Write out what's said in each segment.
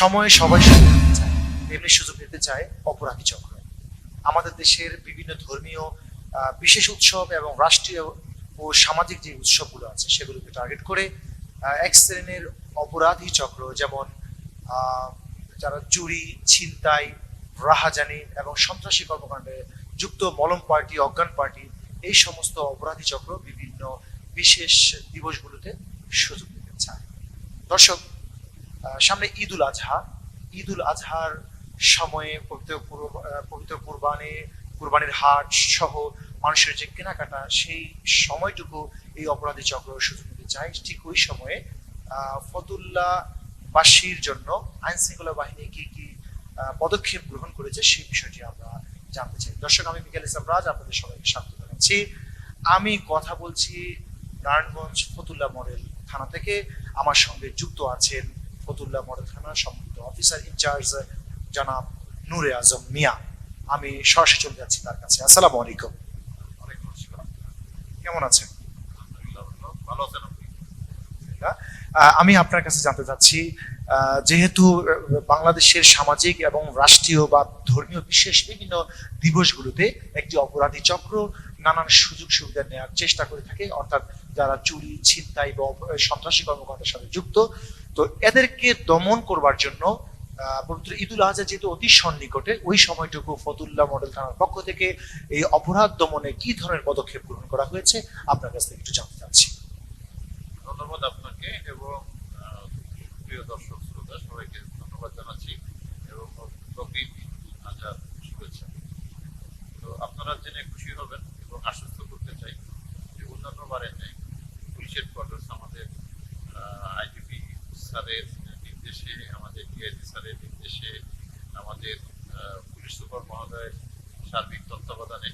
সময়ে সবাই সুযোগ চায়। সুযোগ নিতে চায় অপরাধী চক্র। আমাদের দেশের বিভিন্ন ধর্মীয় বিশেষ উৎসব এবং রাষ্ট্রীয় ও সামাজিক যে উৎসবগুলো আছে, সেগুলোকে টার্গেট করে এক শ্রেণির অপরাধী চক্র যেমন যারা চুরি, ছিনতাই, রাহাজানি এবং সন্ত্রাসী কর্মকাণ্ডে যুক্ত মলম পার্টি, অজ্ঞান পার্টি, এই সমস্ত অপরাধী চক্র বিভিন্ন বিশেষ দিবসগুলোতে সুযোগ দিতে চায়। দর্শক সামনে ঈদ উল আজহা। ঈদ উল আজহার সময়ে পবিত্র পবিত্র কুরবানি কুরবানির হাট সহ মানুষের যে কেনাকাটা সেই সময়টুকু এই অপরাধী চক্র সুযোগ নিতে চায়। ঠিক ওই সময়ে আহ, ফতুল্লা বাসীর জন্য আইন শৃঙ্খলা বাহিনী কি কি পদক্ষেপ গ্রহণ করেছে সেই বিষয়টি আমরা জানতে চাই। দর্শক আমি মিকাল ইসলাম রাজ আপনাদের সবাইকে স্বাগত জানাচ্ছি। আমি কথা বলছি নারায়ণগঞ্জ ফতুল্লা মডেল থানা থেকে। আমার সঙ্গে যুক্ত আছেন ফতুল্লা মডেল থানা সম্মানিত অফিসার ইনচার্জ জনাব নূরে আজম মিয়া। আমি সরাসরি চলে যাচ্ছি তার কাছে। আসসালামু আলাইকুম। কেমন আছেন? আমি আপনার কাছে জানতে চাচ্ছি যেহেতু বাংলাদেশের সামাজিক এবং রাষ্ট্রীয় বা ধর্মীয় বিশেষ বিভিন্ন দিবসগুলোতে একটি অপরাধী চক্র নানান সুযোগ সুবিধা নেওয়ার চেষ্টা করে থাকে, অর্থাৎ যারা চুরি, ছিনতাই বা সন্ত্রাসী কর্মকাণ্ডের সাথে যুক্ত তো এদেরকে দমন করবার জন্য পবিত্র ঈদুল আজহা যেহেতু অতি সন্নিকটে, ওই সময়টুকু ফতুল্লাহ মডেল থানার পক্ষ থেকে এই অপরাধ দমনে কি ধরনের পদক্ষেপ গ্রহণ করা হয়েছে, আপনার কাছ থেকে একটু জানতে চাচ্ছি। ধন্যবাদ আপনাকে এবং প্রিয় দর্শক, শ্রোতা, সবাইকে ধন্যবাদ জানাচ্ছি এবং শুভেচ্ছা। তো আপনারা জেনে খুশি হবেন এবং আশ্বস্ত করতে চাই যে অন্যান্য বারে নেই পুলিশের কোয়ার্টার্স আমাদের আইটিপি স্যারের নির্দেশে, আমাদের ডিআইজি স্যারের নির্দেশে, আমাদের পুলিশ সুপার মহোদয়ের সার্বিক তত্ত্বাবধানে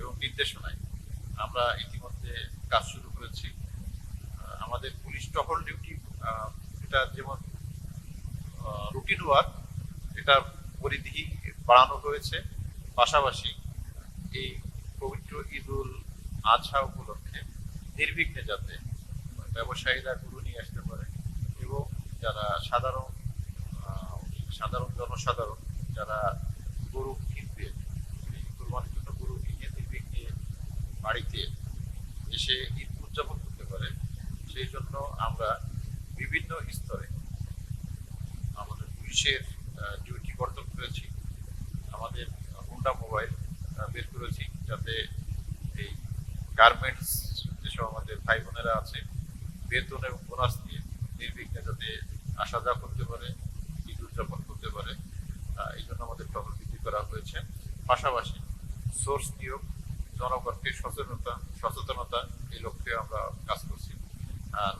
এবং নির্দেশনায় আমরা ইতিমধ্যে কাজ শুরু করেছি। আমাদের পুলিশ টহল ডিউটি এটা যেমন রুটিন ওয়ার্ক, এটা পরিধি বাড়ানো হয়েছে। পাশাপাশি এই পবিত্র ঈদুল আজহা উপলক্ষে নির্বিঘ্নে যাতে ব্যবসায়ীরা গরু নিয়ে আসতে পারে যারা সাধারণ সাধারণ জনসাধারণ, যারা গরু কিনবে কোরবানির জন্য গরু কিনে নির্বিঘ্নে বাড়িতে এসে ঈদ উদযাপন করতে পারে। সেই জন্য আমরা বিভিন্ন স্তরে আমাদের পুলিশের ডিউটি বর্তন করেছি। আমাদের হুন্ডা মোবাইল বের করেছি যাতে এই গার্মেন্টস যেসব আমাদের ভাই বোনেরা আছে, বেতন এবং বোনাস দিয়ে নির্বিঘ্নে যাতে আসা যাওয়া করতে পারে ঈদ উদযাপন করতে পারে এই জন্য আমাদের টহল বৃদ্ধি করা হয়েছে। পাশাপাশি সোর্স নিয়োগ, জনগণকে সচেতনতা সচেতনতা এই লক্ষ্যে আমরা কাজ করছি। আর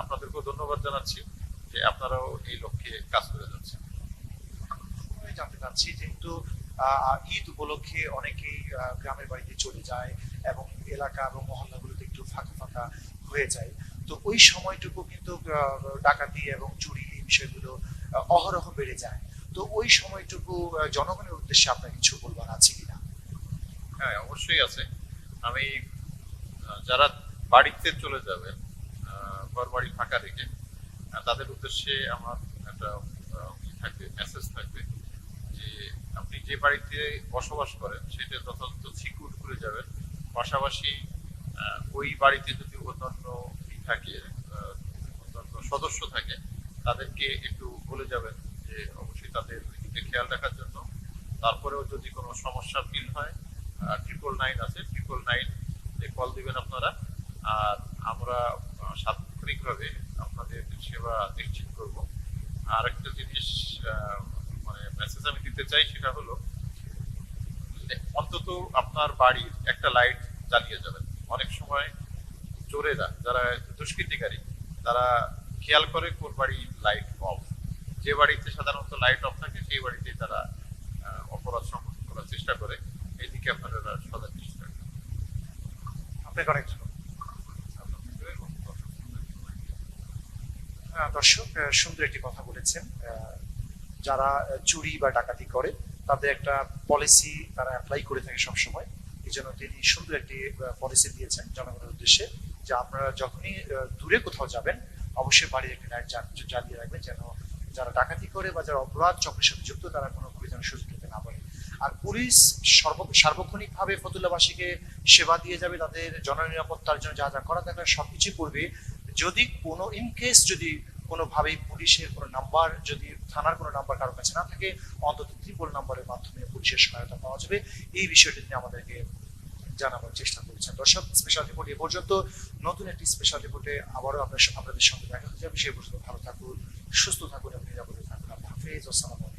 আপনাদেরকেও ধন্যবাদ জানাচ্ছি যে আপনারাও এই লক্ষ্যে কাজ করে যাচ্ছেন। জানতে চাচ্ছি যেহেতু ঈদ উপলক্ষে অনেকেই গ্রামের বাড়িতে চলে যায় এবং এলাকা এবং মহল্লাগুলোতে একটু ফাঁকা ফাঁকা হয়ে যায়। তো ওই সময়টুকু কিন্তু ডাকাতি এবং চুরি এই বিষয়গুলো অহরহ বেড়ে যায়। তো ওই সময়টুকু জনগণের উদ্দেশ্যে আপনার কিছু বলবার আছে কিনা? হ্যাঁ অবশ্যই আছে। আমি যারা বাড়িতে চলে যাবে ঘর বাড়ি ফাঁকা রেখে তাদের উদ্দেশ্যে আমার একটা থাকবে মেসেজ থাকবে যে আপনি যে বাড়িতে বসবাস করেন, সেটা যথাযথ সিকিউর করে যাবেন। পাশাপাশি ওই বাড়িতে যদি অন্যান্য থাকে সদস্য থাকে, তাদেরকে একটু বলে যাবেন যে অবশ্যই তাদের দিকে খেয়াল রাখার জন্য। তারপরেও যদি কোনো সমস্যা ফিল হয় ট্রিপল নাইন আছে ট্রিপল নাইন কল দিবেন আপনারা। আর আমরা সার্বক্ষণিকভাবে আপনাদের সেবা নিশ্চিত করব। আর একটা জিনিস মানে মেসেজ আমি দিতে চাই সেটা হলো অন্তত আপনার বাড়ির একটা লাইট জ্বালিয়ে যাবেন। অনেক সময় চোরেরা যারা দুষ্কৃতিকারী তারা খেয়াল করে কোন বাড়ির লাইট অফ যে বাড়িতে সাধারণত লাইট অফ থাকে সেই বাড়িতে তারা অপরাধ সংঘটন করার চেষ্টা করে। এদিকে আপনারা এবং দর্শকদের। আহ, দর্শক সুন্দর একটি কথা বলেছেন। যারা চুরি বা ডাকাতি করে তাদের একটা পলিসি তারা অ্যাপ্লাই করে থাকে সবসময়। এই জন্য তিনি সুন্দর একটি পলিসি দিয়েছেন জনগণের উদ্দেশ্যে। যে আপনারা যখনই দূরে কোথাও যাবেন, অবশ্যই বাড়ির একটি লাইট জ্বালিয়ে রাখবেন যেন যারা ডাকাতি করে বা যারা অপরাধ চক্রের সাথে যুক্ত, তারা কোনো যেন সুযোগ নিতে না পারে। আর পুলিশ সর্ব, সার্বক্ষণিকভাবে ফতুল্লাবাসীকে সেবা দিয়ে যাবে, তাদের জননিরাপত্তার জন্য যা যা করা দরকার সবকিছু করবে। যদি কোনো ইন কেস যদি কোনোভাবেই পুলিশের কোনো নাম্বার যদি থানার কোনো নাম্বার কারোর কাছে না থাকে, অন্তত ত্রিপল নাম্বারের মাধ্যমে পুলিশের সহায়তা পাওয়া যাবে। এই বিষয়টি নিয়ে আমাদেরকে জানাবার চেষ্টা করেছেন। দর্শক স্পেশাল রিপোর্ট এ পর্যন্ত নতুন একটি স্পেশাল রিপোর্টে আবারও আপনার আপনাদের সঙ্গে দেখা হয়ে যাবে সেই পর্যন্ত ভালো থাকুন, সুস্থ থাকুন এবং নিরাপদে থাকুন। আল্লাহ হাফেজ। আসসালামু